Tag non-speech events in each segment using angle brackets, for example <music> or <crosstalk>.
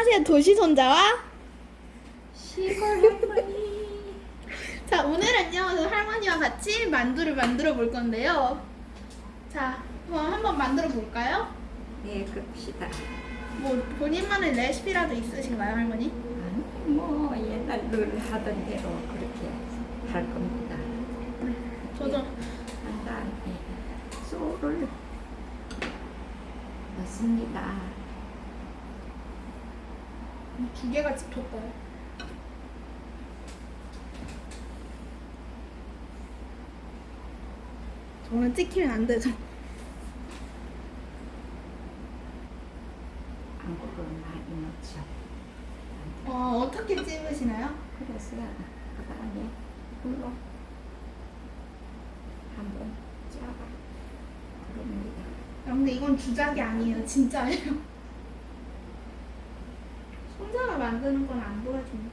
안녕하세요 도시 손자와 시골 할머니. 자 오늘은요 할머니와 같이 만두를 만들어 볼 건데요 자 그럼 한번 만들어 볼까요? 네, 그럽시다. 뭐 본인만의 레시피라도 있으신가요 할머니? 아니, 뭐 옛날 늘 하던 대로 그렇게 할 겁니다. 저도 한 다음에 쏘를 넣습니다. 두 개가 집혔어요 저는 찍히면 안 되죠 안국을 많이 넣죠. 어, 어떻게 찝으시나요? 그래서 그 다음에 물로 한번 짜가 그럽니다. 근데 이건 주작이 아니에요 진짜예요 손자가 만드는 건 안 보여줍니다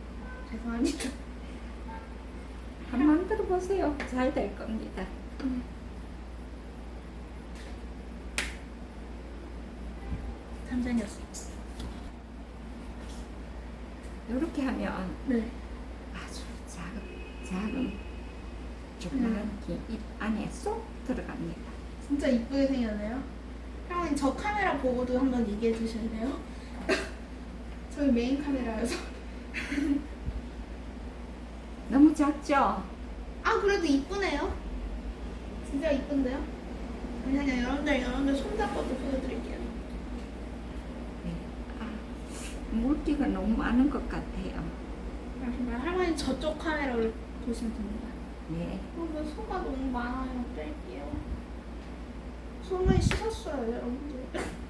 죄송합니다 <laughs> 한번 만들어 보세요. 잘 될 겁니다. 잠시만요 이렇게 하면 네 아주 작은 작은 조그만 게입 안에 쏙 들어갑니다. 진짜 이쁘게 생겼네요. 형님 저 카메라 보고도 한번 얘기해 주실래요? 저희 메인 카메라여서. <laughs> 너무 작죠? 아 그래도 이쁘네요. 진짜 이쁜데요? 잠시만요 여러분들 여러분들 손잡고도 보여드릴게요. 네. 아, 물기가 너무 많은 것 같아요. 잠시만요 할머니 저쪽 카메라를 보시면 됩니다. 네. 어, 근 소가 너무 많아요. 뺄게요. 손을 씻었어요 여러분들. <laughs>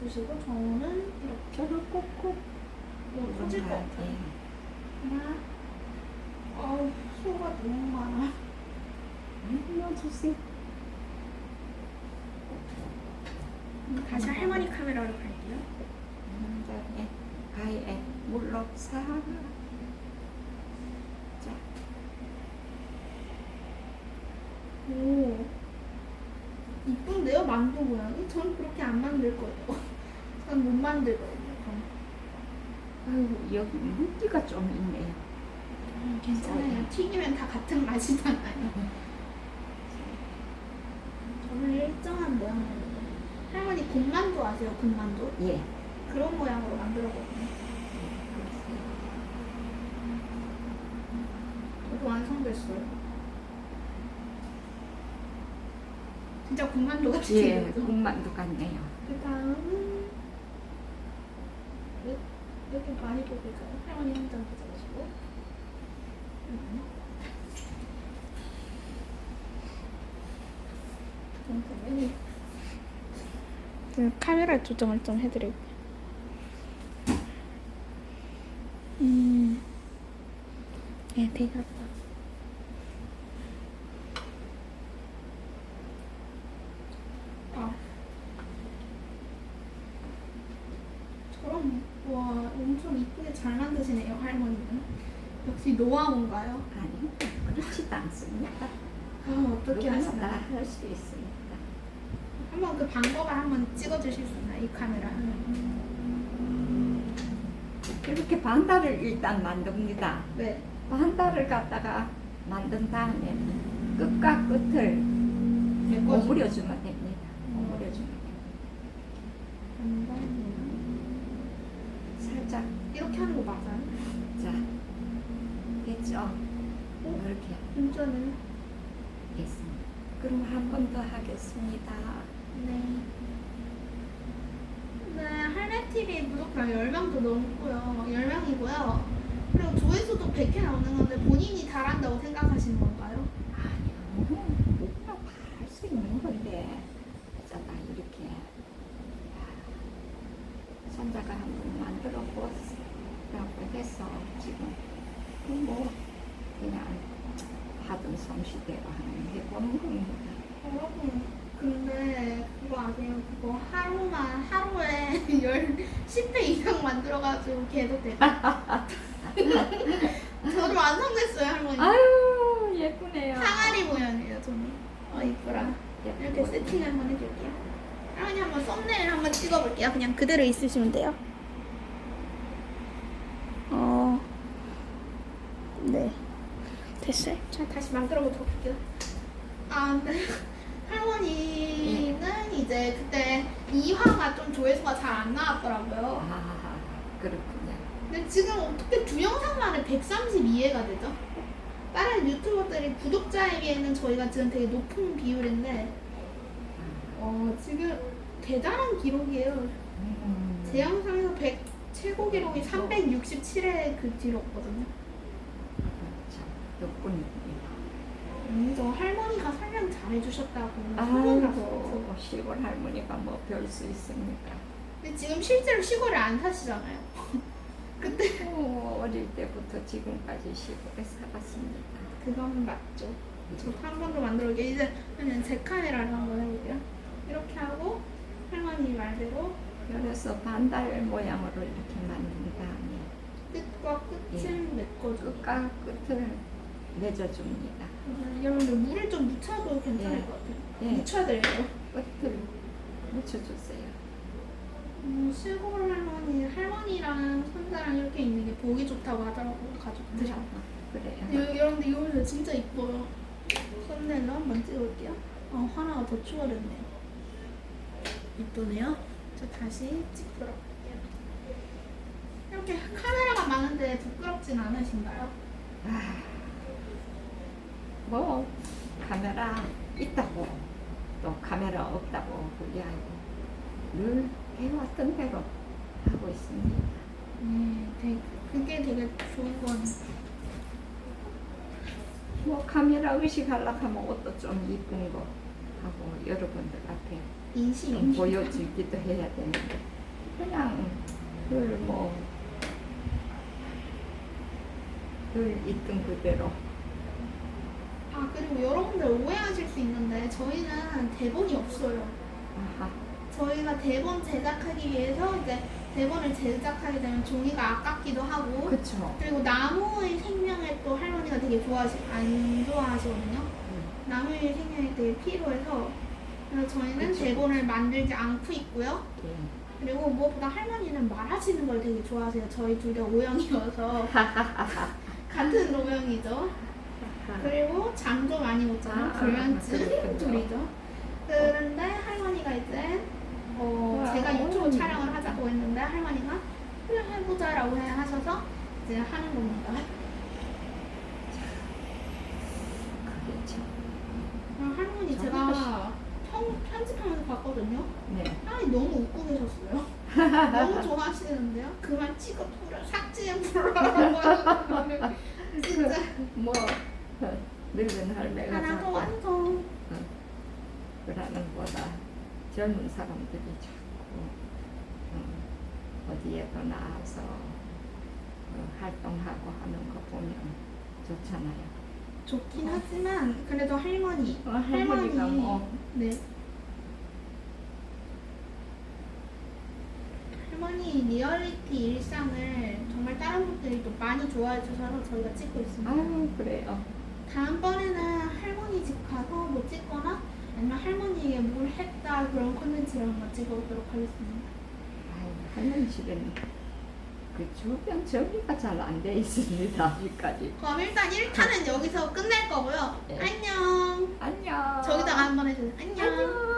해주시고 저는 이렇게 꼭꼭 뭐 터질 것 같아요. 네. 하나. 어우, 소가 너무 많아. 넣어주세요. 다시 할머니 카메라로 갈게요. 그 다음에 가위에 물로 사. 자, 오. 이쁜데요? 만두 모양이? 전 그렇게 안 만들 거예요. 전못 만들 거예요. 그럼. 아유 여기 물기가 좀 있네요. 음, 괜찮아요. 튀기면 다 같은 맛이잖아요. 저는 일정한 모양으로. 할머니 군만두 아세요? 군만두? 예. 그런 모양으로 만들었거든요. 저도 완성됐어요. 진짜 군만두 같이 예? 군만두 같네요. 그 다음은 많이 뽑을까요? 할머니 한장 가져가시고 잠깐만요. 카메라 조정을 좀 해드릴게요. 음, 네, 되겠다. 아. 저런 와 엄청 이쁘게 잘 만드시네요 할머니는 역시 노하우인가요? 아니요, 그렇지도 않습니다. 아 어떻게 하시나 할수 있습니다. 한번 그 방법을 한번 찍어주실 수 있나요 이 카메라 이렇게 반달을 일단 만듭니다. 네 반달을 갖다가 만든 다음에 끝과 끝을 메꿔주 오므려주면 됩니다. 오므려주면 됩니다. 살짝 이렇게 하는 거 맞아요? 자 됐죠? 이렇게 진짜는 됐습니다. 그럼 한 번 더 하겠습니다. 네. 네, 할매TV 구독자 10명도 넘고요. 10명이고요. 그리고 조회수도 100회 넘는 건데 본인이 잘한다고 생각하시는 건가요? 아니요, 누구나 다 할 수 있는 건데, 자가 이렇게 손자가 한번 만들어 보았 다고 해서 지금 뭐 그냥 하던 솜씨대로 한번 해보는 겁니다. 여러분, 근데 그거 아세요? 그거 하루만, 하루에 <laughs> 10, 10회 이상 만들어가지고 걔도 되고. <laughs> 저도 완성됐어요, 할머니. 아유 예쁘네요. 항아리 모양이에요, 저는. 어, 이쁘라. 이렇게. 세팅 한번 해줄게요. 할머니 한번 썸네일 한번 찍어볼게요. 그냥 그대로 있으시면 돼요. 네, 됐어요. 자 다시 만들어 보도록 할게요. 아, 네. 할머니는 이제 그때 2화가 좀 조회수가 잘 안 나왔더라고요. 아, 그렇군요. 근데 지금 어떻게 두 영상 만에 132회가 되죠? 다른 유튜버들이 구독자에 비해는 저희가 지금 되게 높은 비율인데 어, 지금 대단한 기록이에요. 음, 제 영상에서 100 최고 기록이 367회 그 뒤로거든요. 덕분입니다. 음, 저 할머니가 설명 잘 해주셨다고 소문 났어요. 아이고, 시골 할머니가 뭐 별 수 있습니까? 근데 지금 실제로 시골에 안 사시잖아요. <laughs> 그때 어, 어릴 때부터 지금까지 시골에 살았습니다. 그거는 맞죠. 저도 한번더 만들어볼게요. 이제 그냥 제 카메라를 한번 해볼게요. 이렇게 하고 할머니 말대로 그래서 반달 모양으로 이렇게 만든 다음에 끝과 끝을 메꿔줘. 끝과 끝을 맺어줍니다. 여러분들 물을 좀 묻혀도 괜찮을 예. 것 같아요. 예. 묻혀야 돼요. 끝을 묻혀주세요. 음, 시골 할머니, 할머니랑 손자랑 이렇게 있는 게 보기 좋다고 하더라고요, 가족들이. 그래요. 여- 여러분들 이 옷이 진짜 이뻐요. 썸네일로 한번 찍어볼게요. 어, 하나가 더 추가됐네요. 이쁘네요. 저 다시 찍도록 할게요. 이렇게 카메라가 많은데 부끄럽진 않으신가요? 아, 뭐 카메라 있다고 또 카메라 없다고 아니고 늘 해왔던 대로 하고 있습니다. 네, 되게, 그게 되게 좋은 건 뭐 카메라 의식하려고 하면 옷도 좀 이쁜 거 하고 여러분들 앞에 인식. 좀 보여주기도 해야 되는데 그냥 늘뭐 늘 있던 그대로 아 그리고 여러분들 오해하실 수 있는데 저희는 대본이 없어요. 아하 저희가 대본 제작하기 위해서 이제 대본을 제작하게 되면 종이가 아깝기도 하고 그쵸 그리고 나무의 생명을 또 할머니가 되게 좋아하시 안 좋아하시거든요. 음, 나무의 생명이 되게 필요해서 그래서 저희는 그쵸. 대본을 만들지 않고 있고요. 예. 그리고 무엇보다 할머니는 말하시는 걸 되게 좋아하세요. 저희 둘다 O형이어서 <laughs> 같은 O형이죠. 그리고 잠도 많이 못 자요. 아, 불면증. 둘이죠. 그런데 할머니가 이제 어, 와, 제가 유튜브. 촬영을 하자고 했는데 할머니가 그래 해보자라고 해 하셔서 이제 하는 겁니다. 참 그럼 할머니 제가 편, 편집하면서 봤거든요. 네. 할머니 너무 웃고 계셨어요. <laughs> 너무 좋아하시는데요. 그만 찍어 풀어 삭제해 풀어라고 하셨는데 <laughs> 진짜 뭐 어, 늙은 할매가 하나 더 자꾸 완성. 그러는 보다 젊은 사람들이 자꾸 음, 어디에도 나와서 어, 활동하고 하는 거 보면 좋잖아요. 좋긴 하지만 그래도 할머니 어, 할머니가 뭐네 할머니 리얼리티 일상을 정말 다른 분들이 또 많이 좋아해 주셔서 저희가 찍고 있습니다. 아유 그래요. 다음번에는 할머니 집 가서 뭐 찍거나 아니면 할머니에게 뭘 했다 그런 콘텐츠를 한번 찍어보도록 하겠습니다. 할머니 집에는 그 주변 정리가 잘 안 돼 있습니다 아직까지. 그럼 일단 1탄은 여기서 끝낼 거고요. 네. 안녕. 안녕. 저기다가 한번 해주세요. 안녕. 안녕.